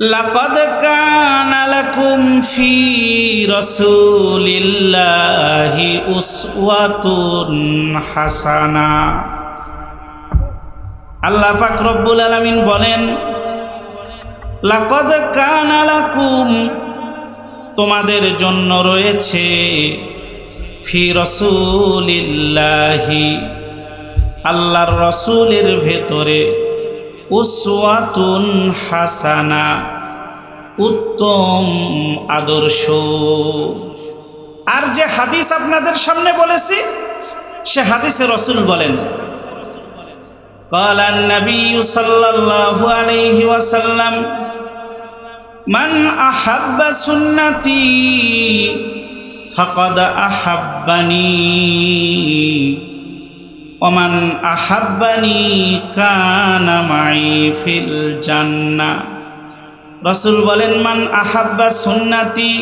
لقد كان لكم في رسول الله أسوة حسنة আল্লাহ পাক রব্বুল আলামিন বলেন লাকদ কানা লাকুম তোমাদের জন্য রয়েছে ফি রসুলিল্লাহি আল্লাহর রসুলের ভেতরে উসওয়াতুন হাসানা উত্তম আদর্শ আর যে হাদিস আপনাদের সামনে বলেছি সে হাদিসে রসুল বলেন قال النبي صلى الله عليه وسلم من أحب سنتي فقد أحبني ওমান আহাব্বানি কানামাই ফিল জান্না। রসুল বলেন, মান আহাব্বা সুন্নাতি,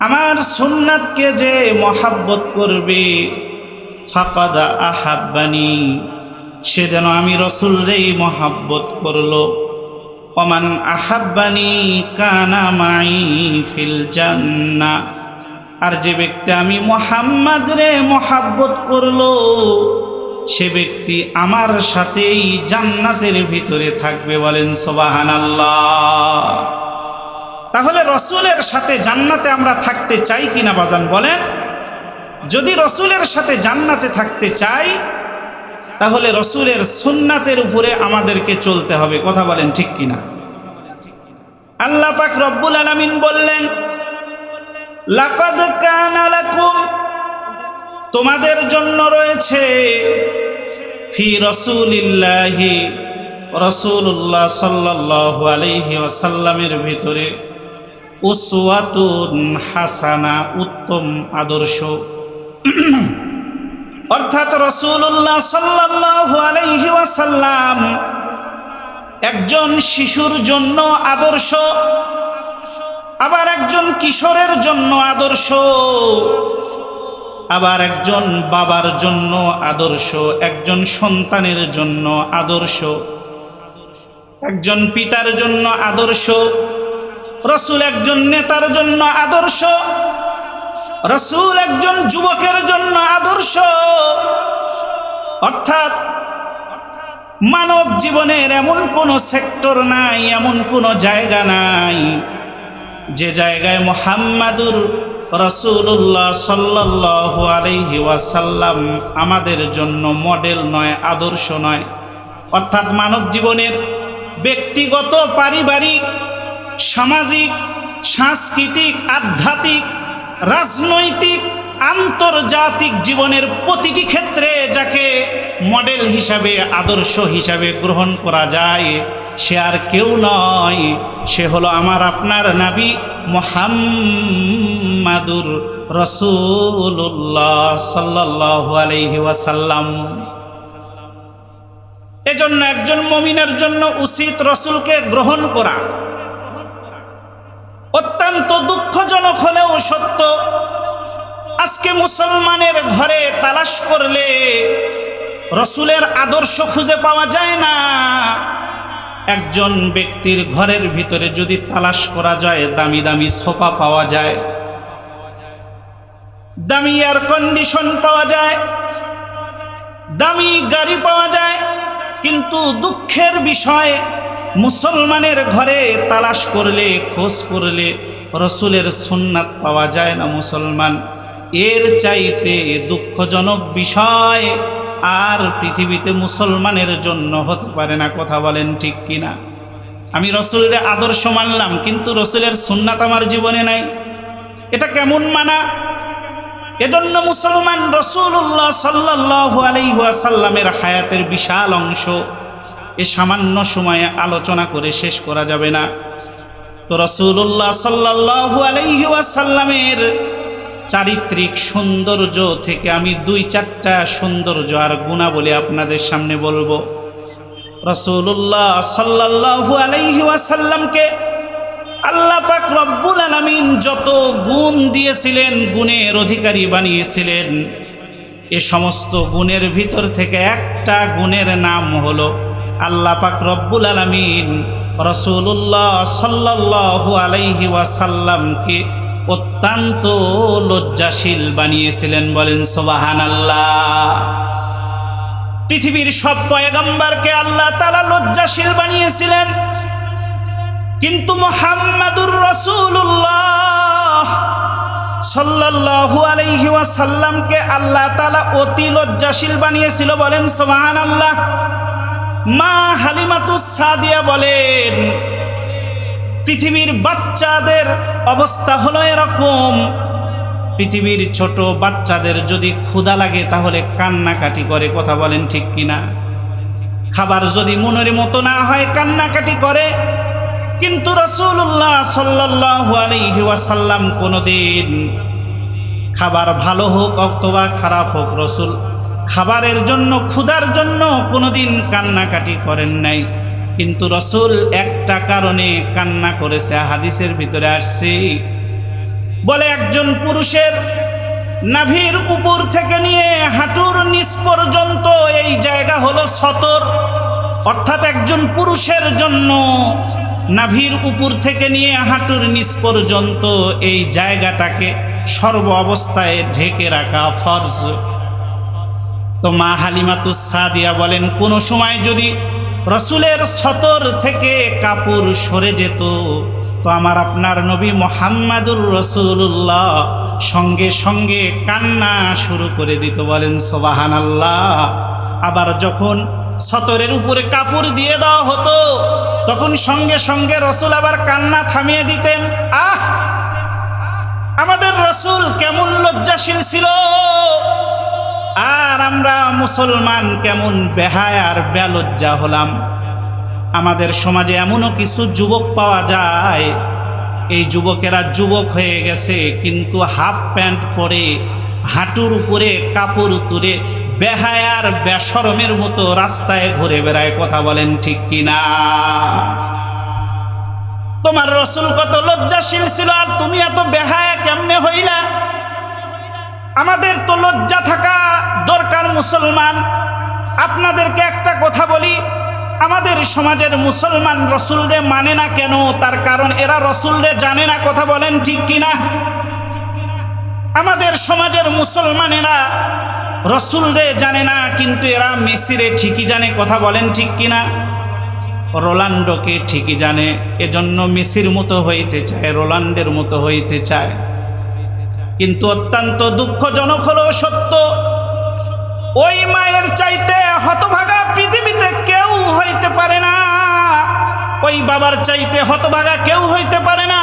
আমার সুন্নাতকে যে মহাব্বত করবে, ফাকাদা আহাব্বানি, সে যেন আমি রসুলরেই মহাব্বত করল। অমান আহাব্বানি কানামাই ফিল জান্না। আর যে ব্যক্তি আমি মোহাম্মদ রে মহাব্বত করল, সে ব্যক্তি আমার সাথেই জান্নাতের ভিতরে থাকবে বলেন সোবাহান তাহলে রসুলের সাথে জান্নাতে আমরা থাকতে চাই কিনা বাজান বলেন? যদি রসুলের সাথে জান্নাতে থাকতে চাই, তাহলে রসুলের সুন্নাতের উপরে আমাদেরকে চলতে হবে, কথা বলেন ঠিক কিনা? আল্লাহ পাক রব্বুল আলামিন বললেন লাকাদ কানা লাকুম, তোমাদের জন্য রয়েছে ফি রসুলিল্লাহি রসুল্লাহ সাল্লাল্লাহু আলাইহি ওয়াসাল্লামের ভিতরে উসওয়াতুন হাসানা, উত্তম আদর্শ। অর্থাৎ রসুল্লাহ সাল্লাল্লাহু আলাইহি ওয়াসাল্লাম একজন শিশুর জন্য আদর্শ। আবার একজন কিশোরের জন্য আদর্শ, আবার একজন বাবার জন্য আদর্শ, একজন সন্তানের জন্য আদর্শ, একজন পিতার জন্য আদর্শ, রসুল একজন নেতার জন্য আদর্শ, রসুল একজন যুবকের জন্য আদর্শ। অর্থাৎ মানব জীবনের এমন কোনো সেক্টর নাই, এমন কোনো জায়গা নাই যে জায়গায় মোহাম্মাদুর রসুল্লাহ সাল্লাহ আলহি ওয়াসাল্লাম আমাদের জন্য মডেল নয়, আদর্শ নয়, অর্থাৎ মানব জীবনের ব্যক্তিগত, পারিবারিক, সামাজিক, সাংস্কৃতিক, আধ্যাত্মিক, রাজনৈতিক, আন্তর্জাতিক জীবনের প্রতিটি ক্ষেত্রে যাকে মডেল হিসাবে, আদর্শ হিসাবে গ্রহণ করা যায় সে আর কেউ নয়। সে হলো আমার আপনার নাবি মোহাম্মাদুর রসুল্লাহ সাল্লাহ আলহি ওয়াসাল্লাম। এজন্য একজন মমিনের জন্য উচিত রসুলকে গ্রহণ করা। অত্যন্ত দুঃখজনক হলেও সত্য, আজকে মুসলমানের ঘরে তালাশ করলে রসুলের আদর্শ খুঁজে পাওয়া যায় না। একজন ব্যক্তির ঘরের ভিতরে যদি তালাশ করা যায়, দামি দামি সোফা পাওয়া যায়, দামি এয়ার কন্ডিশন পাওয়া যায়, দামি গাড়ি পাওয়া যায়, কিন্তু দুঃখের বিষয়, মুসলমানের ঘরে তালাশ করলে, খোঁজ করলে রসুলের সুন্নাত পাওয়া যায় না মুসলমান। এর চাইতে দুঃখজনক বিষয় আর পৃথিবীতে মুসলমানের জন্য হতে পারে না, কথা বলেন ঠিক কিনা? আমি রসুলের আদর্শ মানলাম, কিন্তু রসুলের সুন্নাত আমার জীবনে নাই। এটা কেমন মানা? এজন্য মুসলমান রসুল্লাহ সাল্লাহ আলাইসাল্লামের হায়াতের বিশাল অংশ এ সামান্য সময়ে আলোচনা করে শেষ করা যাবে না। তো রসুল্লাহ সাল্লাহ আলাইসাল্লামের চারিত্রিক সৌন্দর্য থেকে আমি দুই চারটা সৌন্দর্য আর গুণাবলী আপনাদের সামনে বলব। রসুল্লাহ সাল্লাহু আলাইহি ওয়াসাল্লামকে আল্লাহ পাক রব্বুল আলামিন যত গুণ দিয়েছিলেন, গুণের অধিকারী বানিয়েছিলেন, এ সমস্ত গুণের ভিতর থেকে একটা গুণের নাম হলো আল্লাহ পাক রব্বুল আলামিন। রসুল্লাহ সাল্লাহ আলাইহি ওয়াসাল্লামকে অত্যন্ত লজ্জাশীল বানিয়েছিলেন বলেন সোবাহান আল্লাহ পৃথিবীর সব পয়গম্বরকে আল্লাহ তালা লজ্জাশীল বানিয়েছিলেন। কিন্তু মোহাম্মদুর রসুল্লাহ সাল্লাল্লাহু আলাইহি ওয়াসাল্লামকে আল্লাহ তাআলা অতি লজ্জাশীল বানিয়েছিল বলেন, সুবহানাল্লাহ। মা হালিমাতুস সাদিয়া বলেন পৃথিবীর বাচ্চাদের অবস্থা হলো এরকম। পৃথিবীর ছোট বাচ্চাদের যদি ক্ষুধা লাগে, তাহলে কান্নাকাটি করে, কথা বলেন ঠিক কিনা? খাবার যদি মনের মতো না হয়, কান্নাকাটি করে। কিন্তু রসুল্লাহ ওয়াসাল্লাম কোনোদিন খাবার ভালো হোক অথবা খারাপ হোক, রসুল খাবারের জন্য, ক্ষুধার জন্য কোনোদিন কান্নাকাটি করেন নাই। কিন্তু রসুল একটা কারণে কান্না করেছে হাদিসের ভিতরে আসছে। বলে একজন পুরুষের নাভির উপর থেকে নিয়ে হাঁটুর নিচ পর্যন্ত এই জায়গা হলো সতর। অর্থাৎ একজন পুরুষের জন্য নাভির উপর থেকে নিয়ে হাঁটুর নিচ পর্যন্ত এই জায়গাটাকে সর্ব অবস্থায় ঢেকে রাখা ফরজ। তো মা হালিমাতুস সাদিয়া বলেন, কোনো সময় যদি রসুলের সতর থেকে কাপড় সরে যেত। তো আমার আপনার নবী মোহাম্মদুর রসুল্লাহ সঙ্গে সঙ্গে কান্না শুরু করে দিত, বলেন সোবাহান আল্লাহ আবার যখন সতরের উপরে কাপড় দিয়ে দেওয়া হতো, তখন সঙ্গে সঙ্গে রসুল আবার কান্না থামিয়ে দিতেন। আহ! আমাদের রসুল কেমন লজ্জাশীল ছিল। আর আমরা মুসলমান কেমন বেহায় আর বেলজ্জা হলাম। আমাদের সমাজে এমনও কিছু যুবক পাওয়া যায়। এই যুবকেরা যুবক হয়ে গেছে, কিন্তু হাফ প্যান্ট পরে, হাঁটুর উপরে, কাপড় তুলে বেহায়ার বেসরমের মতো রাস্তায় ঘুরে বেড়ায়, কথা বলেন ঠিক কিনা? তোমার রসুল কত লজ্জাশীল ছিল আর তুমি এত বেহায়া কেমনে হইলা? আমাদের তো লজ্জা মুসলমান, আপনাদেরকে একটা কথা বলি, আমাদের সমাজের মুসলমান রসুলরে মানে না কেন? তার কারণ এরা রসুলরে জানে না, কথা বলেন ঠিক কিনা? আমাদের সমাজের মুসলমানেরা রসুলরে জানে না, কিন্তু এরা মেসিরে ঠিকই জানে, কথা বলেন ঠিক কিনা? রোলান্ডোকে ঠিকই জানে, এজন্য মেসির মতো হইতে চায় রোলান্ডের মতো হইতে চায়। কিন্তু অত্যন্ত দুঃখজনক হলো সত্য ওই মায়ের চাইতে হতভাগা পৃথিবীতে কেউ হইতে পারে না। ওই বাবার চাইতে হতভাগা কেউ হইতে পারে না।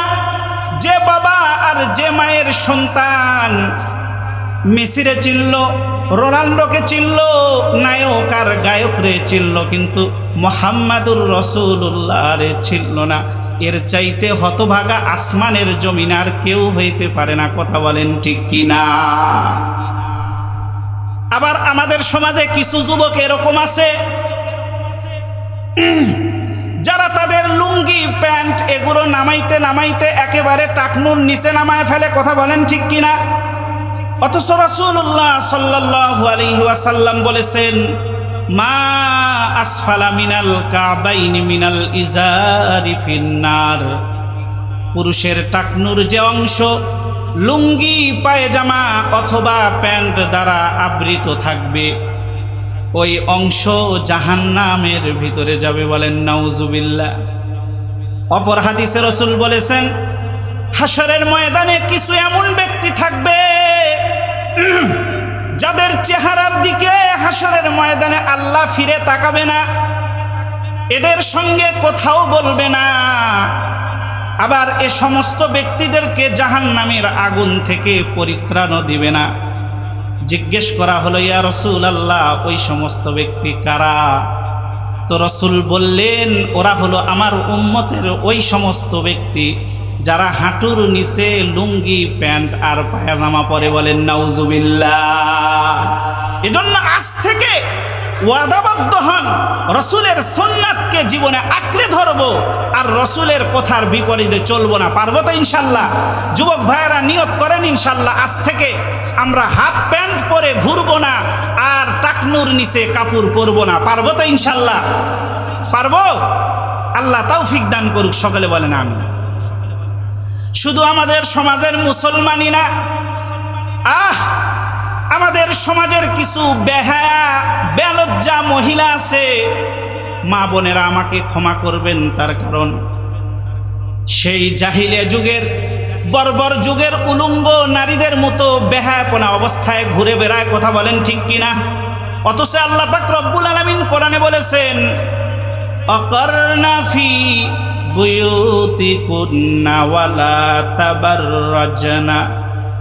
যে বাবা আর যে মায়ের সন্তান। মেসিরে চিনল, রোনাল্ডোকে চিনল, নায়ক আর গায়করে চিনল, কিন্তু মোহাম্মদুর রসুল্লাহ রে চিনল না। এর চাইতে হতভাগা আসমানের জমিন আর কেউ হইতে পারে না। কথা বলেন ঠিক কিনা? আবার আমাদের সমাজে কিছু যুবক এরকম আছে। যারা তাদের লুঙ্গি, প্যান্ট এগুলো নামাইতে নামাইতে একেবারে টাকনুর নিচে নামায় ফেলে, কথা বলেন ঠিক কিনা? অথচ রসুল্লাহ সাল্লাহ আলহি ওয়াসাল্লাম বলেছেন, মা আসফালা মিনাল কাবাইনি মিনাল ইজারি ফিন্নার পুরুষের টাকনুর যে অংশ লুঙ্গি, পায়জামা অথবা প্যান্ট দ্বারা আবৃত থাকবে। ওই অংশ জাহান্নামের ভিতরে যাবে বলেন নাউজুবিল্লা অপর হাদিসে রসুল বলেছেন হাসরের ময়দানে কিছু এমন ব্যক্তি থাকবে, যাদের চেহারার দিকে হাসরের ময়দানে আল্লাহ ফিরে তাকাবে না। এদের সঙ্গে কোথাও বলবে না। আবার এ সমস্ত ব্যক্তিদেরকে জাহান নামের আগুন থেকে পরিত্রাণও দিবে না। জিজ্ঞেস করা হলো, ইয়া রসুল আল্লাহ ওই সমস্ত ব্যক্তি কারা? তো রসুল বললেন, ওরা হলো আমার উম্মতের ওই সমস্ত ব্যক্তি যারা হাঁটুর নিচে লুঙ্গি, প্যান্ট আর পায়জামা পরে বলেন নাউজুবিল্লা এজন্য আজ থেকে ওয়াদাবদ্ধ হন। রসুলের সোননাথকে জীবনে আঁকড়ে ধরবো আর রসুলের কথার বিপরীতে চলবো না, পারব তো ইনশাল্লাহ। যুবক ভাইয়েরা নিয়ত করেন ইনশাল্লাহ, আজ থেকে আমরা হাফ প্যান্ট পরে ঘুরবো না আর টাকনুর নিচে কাপড় পরবো না, পারব তো ইনশাল্লাহ। পারব? আল্লাহ তৌফিক দান করুক, সকলে বলেন আমি শুধু আমাদের সমাজের মুসলমানই না, আহ! আমাদের সমাজের কিছু বেহায়া বেলজ্জা মহিলা আছে, মা বোনেরা আমাকে ক্ষমা করবেন তার কারণ। সেই জাহিলিয়া যুগের, বর্বর যুগের উলুঙ্গ নারীদের মতো বেহায়াপনা অবস্থায় ঘুরে বেড়ায় কথা বলেন ঠিক কিনা? অথচ আল্লাহ পাক রব্বুল আলামিন কোরআনে বলেছেন অকর্ণা ফি বুয়ুতিকুন্না ওয়ালা তাবাররাজনা।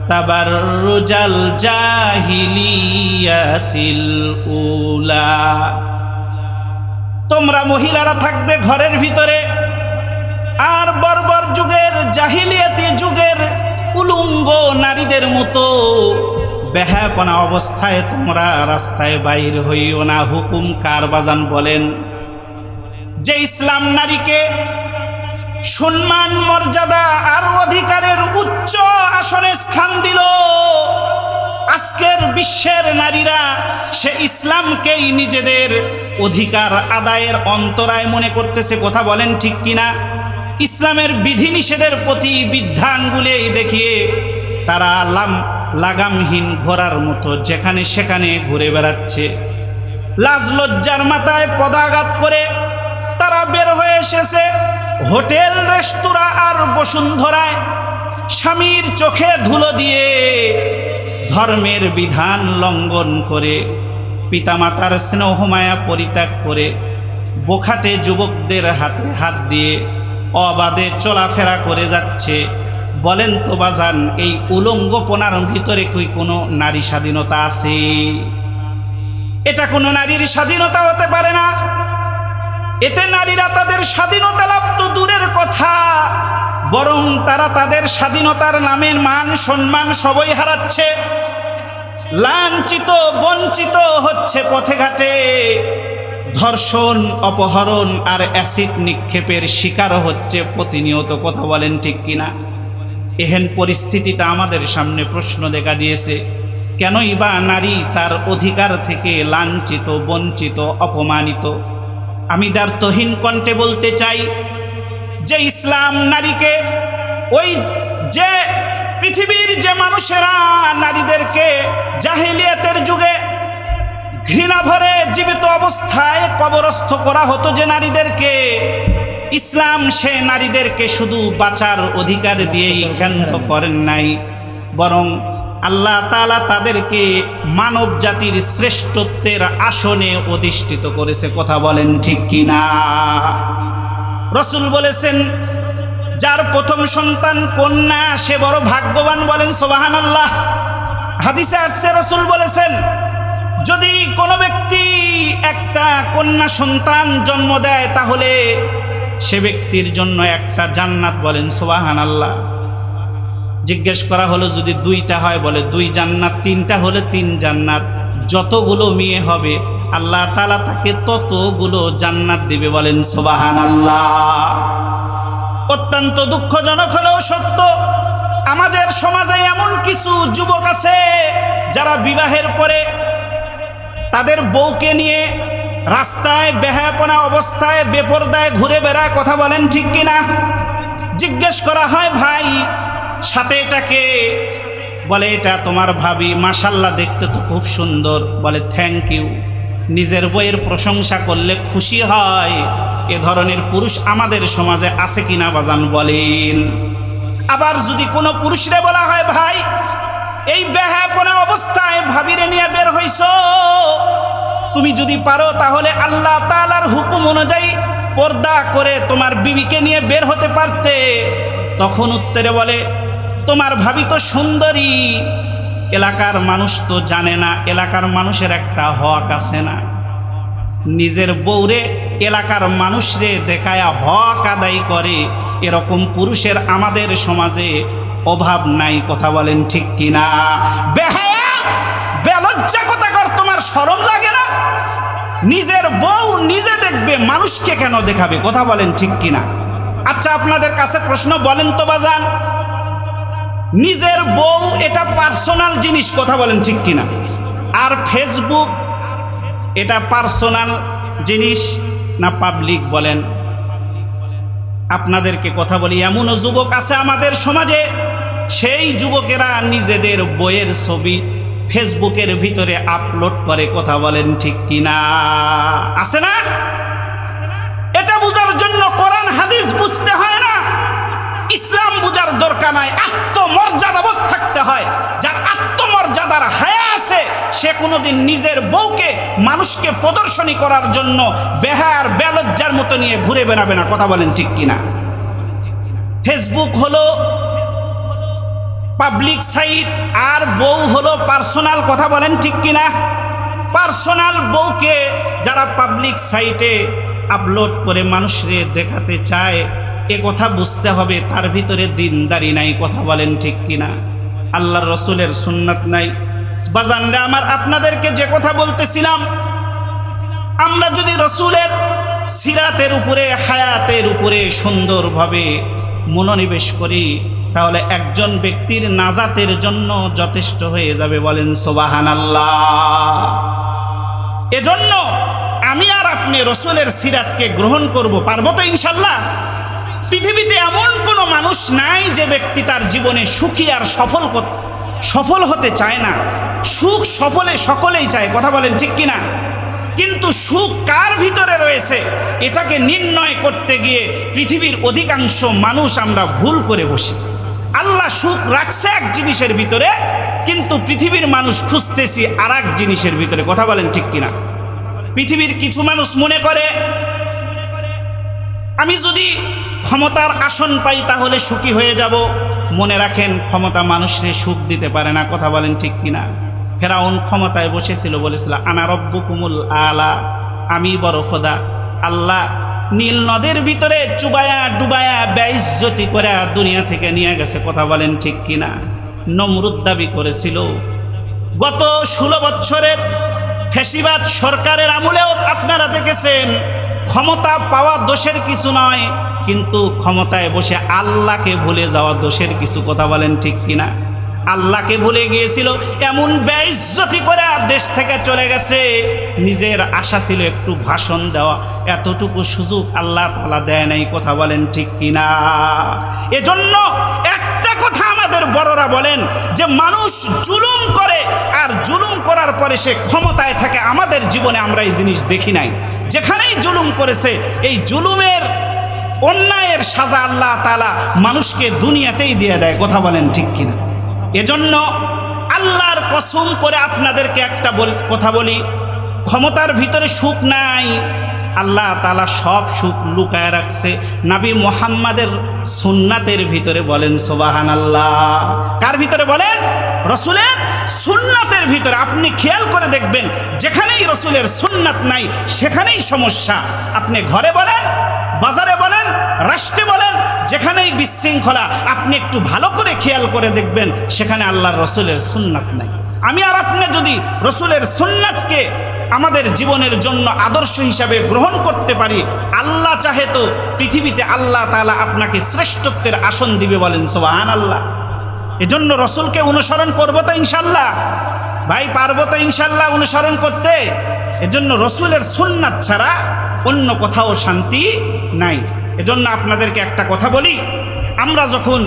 তাবাররুজাল জাহিলিয়াতিল উলা। তোমরা মহিলারা থাকবে ঘরের ভিতরে, আর বর্বর যুগের জাহিলিয়াতি যুগের উলুঙ্গ নারীদের মতো বেহাপনা অবস্থায় তোমরা রাস্তায় বাইর হইও না, হুকুম কার বাজান বলেন? যে ইসলাম নারীকে সম্মান, মর্যাদা আর অধিকারের উচ্চ আসনে স্থান দিল। আজকের বিশ্বের নারীরা সে ইসলামকেই নিজেদের অধিকার আদায়ের অন্তরায় মনে করতেছে, কথা বলেন ঠিক কিনা? ইসলামের বিধিনিষেধের প্রতি বিধানগুলি দেখিয়ে তারা লাম, লাগামহীন ঘোরার মতো যেখানে সেখানে ঘুরে বেড়াচ্ছে। লাজ লজ্জার মাথায় পদাঘাত করে তারা বের হয়ে এসেছে। হোটেল, রেস্তোরাঁ আর বসুন্ধরায় স্বামীর চোখে ধুলো দিয়ে ধর্মের বিধান লঙ্ঘন করে, পিতামাতার স্নেহমায়া পরিত্যাগ করে, বোখাটে যুবকদের হাতে হাত দিয়ে অবাধে চলাফেরা করে যাচ্ছে। বলেন তো বাজান, এই উলঙ্গপনার ভিতরে কই কোনো নারী স্বাধীনতা আছে? এটা কোনো নারীর স্বাধীনতা হতে পারে না। এতে নারীরা তাদের স্বাধীনতা লাভ তো দূরের কথা। বরং তারা তাদের স্বাধীনতার নামের মান, সম্মান সবই হারাচ্ছে। লাঞ্ছিত, বঞ্চিত হচ্ছে পথে ঘাটে। ধর্ষণ, অপহরণ আর অ্যাসিড নিক্ষেপের শিকার হচ্ছে প্রতিনিয়ত, কথা বলেন ঠিক কিনা? এহেন পরিস্থিতিটা আমাদের সামনে প্রশ্ন দেখা দিয়েছে। কেনই বা নারী তার অধিকার থেকে লাঞ্ছিত, বঞ্চিত, অপমানিত? আমি তার তহিন কণ্ঠে বলতে চাই, যে ইসলাম নারীকে, ওই যে পৃথিবীর যে মানুষেরা নারীদেরকে জাহিলিয়াতের যুগে ঘৃণা ভরে জীবিত অবস্থায় কবরস্থ করা হতো যে নারীদেরকে, ইসলাম সে নারীদেরকে শুধু বাঁচার অধিকার দিয়েই ক্ষান্ত করেন নাই, বরং আল্লাহ তালা তাদেরকে মানব জাতির শ্রেষ্ঠত্বের আসনে অধিষ্ঠিত করেছে, কথা বলেন ঠিক কিনা? রসুল বলেছেন, যার প্রথম সন্তান কন্যা, সে বড় ভাগ্যবান বলেন সোবাহান আল্লাহ হাদিসে আসছে, রসুল বলেছেন, যদি কোনো ব্যক্তি একটা কন্যা সন্তান জন্ম দেয়, তাহলে সে ব্যক্তির জন্য একটা জান্নাত বলেন সোবাহান আল্লাহ জিজ্ঞেস করা হলো, যদি দুইটা হয় বলে, দুই জান্নাত, তিনটা হলে তিন জান্নাত, যতগুলো মেয়ে হবে, আল্লাহ তালা তাকে ততগুলো জান্নাত দিবে বলেন সোবাহান আল্লাহ অত্যন্ত দুঃখজনক হলেও সত্য, আমাদের সমাজে এমন কিছু যুবক আছে, যারা বিবাহের পরে তাদের বউকে নিয়ে রাস্তায় বেহাপনা অবস্থায়, বেপরদায় ঘুরে বেড়ায় কথা বলেন ঠিক কিনা? জিজ্ঞেস করা হয়, ভাই সাথে এটাকে বলে, এটা তোমার ভাবি। মাসাল্লাহ দেখতে তো খুব সুন্দর। বলে থ্যাংক ইউ নিজের বইয়ের প্রশংসা করলে খুশি হয়। এ ধরনের পুরুষ আমাদের সমাজে আছে কিনা বাজান বলেন। আবার যদি কোনো পুরুষরে বলা হয়, ভাই, এই বেহাপনা অবস্থায় ভাবিরে নিয়ে বের হইছ। তুমি যদি পারো, তাহলে আল্লাহ তালার হুকুম অনুযায়ী পর্দা করে তোমার বিবিকে নিয়ে বের হতে পারতে। তখন উত্তরে বলে তোমার ভাবি তো সুন্দরী। এলাকার মানুষ তো জানে না, এলাকার মানুষের একটা হক আছে না। নিজের বউরে এলাকার মানুষরে দেখায়া হক আদায় করে, এরকম পুরুষের আমাদের সমাজে অভাব নাই, কথা বলেন ঠিক কিনা? বেহায়া, বেলজ্জা কথা কর তোমার সরম লাগে না? নিজের বউ নিজে দেখবে, মানুষকে কেন দেখাবে, কথা বলেন ঠিক কিনা? আচ্ছা আপনাদের কাছে প্রশ্ন, বলেন তো বাজান। নিজের বউ এটা পার্সোনাল জিনিস, কথা বলেন ঠিক কিনা। আর ফেসবুক এটা পার্সোনাল জিনিস না পাবলিক বলেন। আপনাদেরকে কথা বলি এমনও যুবক আছে আমাদের সমাজে, সেই যুবকেরা নিজেদের বইয়ের ছবি ফেসবুকের ভিতরে আপলোড করে, কথা বলেন ঠিক কিনা। আছে না? এটা বোঝার জন্য কোরআন, হাদিস বুঝতে হয় না। ইসলাম বুঝার দরকার নাই। আত্মমর্যাদাবোধ থাকতে হয়। যার আত্মমর্যাদার হায়া আছে, সে কোনোদিন নিজের বউকে, মানুষকে প্রদর্শনী করার জন্য বেহার বেলজ্জার মতো নিয়ে ঘুরে বেড়াবে না। কথা বলেন ঠিক কিনা? ফেসবুক হলো পাবলিক সাইট আর বউ হলো পার্সোনাল কথা বলেন ঠিক কিনা? পার্সোনাল বউকে যারা পাবলিক সাইটে আপলোড করে মানুষরে দেখাতে চায় এ কথা বুঝতে হবে, তার ভিতরে দিনদারি নাই, কথা বলেন ঠিক কিনা? আল্লাহর রসুলের সুন্নাত নাই। বাজানরা, আমার আপনাদেরকে যে কথা বলতেছিলাম, আমরা যদি রসুলের সিরাতের উপরে, হায়াতের উপরে সুন্দরভাবে মনোনিবেশ করি, তাহলে একজন ব্যক্তির নাজাতের জন্য যথেষ্ট হয়ে যাবে, বলেন সোবাহান আল্লাহ এজন্য আমি আর আপনি রসুলের সিরাতকে গ্রহণ করব, পারব তো ইনশাল্লাহ? পৃথিবীতে এমন কোনো মানুষ নাই যে ব্যক্তি তার জীবনে সুখী আর সফল সফল হতে চায় না। সুখ সফলে সকলেই চায়, কথা বলেন ঠিক কিনা? কিন্তু সুখ কার ভিতরে রয়েছে? এটাকে নির্ণয় করতে গিয়ে পৃথিবীর অধিকাংশ মানুষ আমরা ভুল করে বসি। আল্লাহ সুখ রাখছে এক জিনিসের ভিতরে, কিন্তু পৃথিবীর মানুষ খুঁজতেছি আর এক জিনিসের ভিতরে, কথা বলেন ঠিক কিনা? পৃথিবীর কিছু মানুষ মনে করে, আমি যদি ক্ষমতার আসন পাই তাহলে সুখী হয়ে যাব। মনে রাখেন, ক্ষমতা মানুষরে সুখ দিতে পারে না, কথা বলেন ঠিক কিনা? ফেরাউন ক্ষমতায় বসেছিল, বলেছিল, আনা কুমুল আলা, আমি বড় খোদা, আল্লাহ নীল নদের ভিতরে চুবায়া ডুবায়া ব্যয়জ্যোতি করে দুনিয়া থেকে নিয়ে গেছে, কথা বলেন ঠিক কিনা? নমরুদ দাবি করেছিল, গত ষোলো বছরের ফেসিবাদ সরকারের আমলেও আপনারা দেখেছেন ক্ষমতা পাওয়া দোষের কিছু নয়, কিন্তু ক্ষমতায় বসে আল্লাহকে ভুলে যাওয়া দোষের কিছু কথা বলেন ঠিক কিনা? আল্লাহকে ভুলে গিয়েছিল, এমন ব্যয়জ্যোতি করে দেশ থেকে চলে গেছে। নিজের আশা ছিল একটু ভাষণ দেওয়া, এতটুকু সুযোগ আল্লাহ তালা দেয় নাই, কথা বলেন ঠিক কিনা? এজন্য কথা আমাদের বড়রা বলেন যে মানুষ জুলুম করে আর জুলুম করার পরে সে ক্ষমতায় থাকে। আমাদের জীবনে আমরা এই জিনিস দেখি নাই। যেখানেই জুলুম করেছে, এই জুলুমের অন্যায়ের সাজা আল্লাহ তালা মানুষকে দুনিয়াতেই দিয়ে দেয়। কথা বলেন ঠিক কিনা? এজন্য আল্লাহর কসম করে আপনাদেরকে একটা কথা বলি। ক্ষমতার ভিতরে সুখ নাই। আল্লাহ তালা সব সুখ লুকায় রাখছে। নাবি মোহাম্মদের সুন্নাতের ভিতরে বলেন সোবাহান আল্লাহ কার ভিতরে বলেন? রসুলের সুন্নাতের ভিতরে। আপনি খেয়াল করে দেখবেন, যেখানেই রসুলের সুন্নাত নাই, সেখানেই সমস্যা। আপনি ঘরে বলেন, বাজারে বলেন, রাষ্ট্রে বলেন, যেখানেই বিশৃঙ্খলা, আপনি একটু ভালো করে খেয়াল করে দেখবেন, সেখানে আল্লাহর রসুলের সুন্নাত নাই। আমি আর আপনি যদি রসুলের সুন্নাতকে আমাদের জীবনের জন্য আদর্শ হিসাবে গ্রহণ করতে পারি, আল্লাহ চাহে তো পৃথিবীতে আল্লাহ তালা আপনাকে শ্রেষ্ঠত্বের আসন দিবে বলেন সোহান আল্লাহ এজন্য রসুলকে অনুসরণ করব তো ইনশাল্লাহ। ভাই, পারব তো ইনশাল্লাহ অনুসরণ করতে। এজন্য রসুলের সুন্নাত ছাড়া অন্য কোথাও শান্তি নাই। এজন্য আপনাদেরকে একটা কথা বলি, আমরা যখন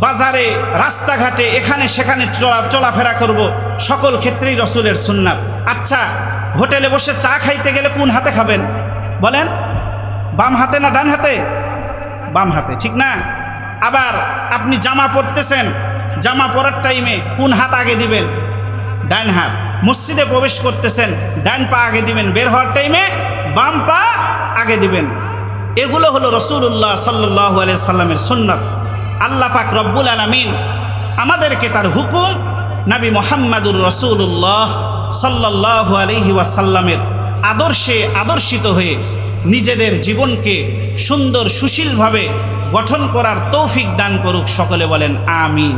বাজারে, রাস্তাঘাটে, এখানে, সেখানে চলা, চলাফেরা করব। সকল ক্ষেত্রেই রসুলের সুন্নাত। আচ্ছা হোটেলে বসে চা খাইতে গেলে কোন হাতে খাবেন? বলেন, বাম হাতে না ডান হাতে? বাম হাতে, ঠিক না? আবার আপনি জামা পরতেছেন, জামা পরার টাইমে কোন হাত আগে দিবেন? ডান হাত। মসজিদে প্রবেশ করতেছেন, ডান পা আগে দিবেন, বের হওয়ার টাইমে বাম পা আগে দিবেন। এগুলো হলো রসুল্লাহ সাল্লাহ আলিয়া সাল্লামের সুন্নাত। আল্লাহ পাক রব্বুল আলমিন আমাদেরকে তার হুকুম নাবি মোহাম্মদুর রসুল্লাহ সাল্লাহ আলহি ওয়াসাল্লামের আদর্শে আদর্শিত হয়ে নিজেদের জীবনকে সুন্দর সুশীলভাবে গঠন করার তৌফিক দান করুক সকলে বলেন, আমিন।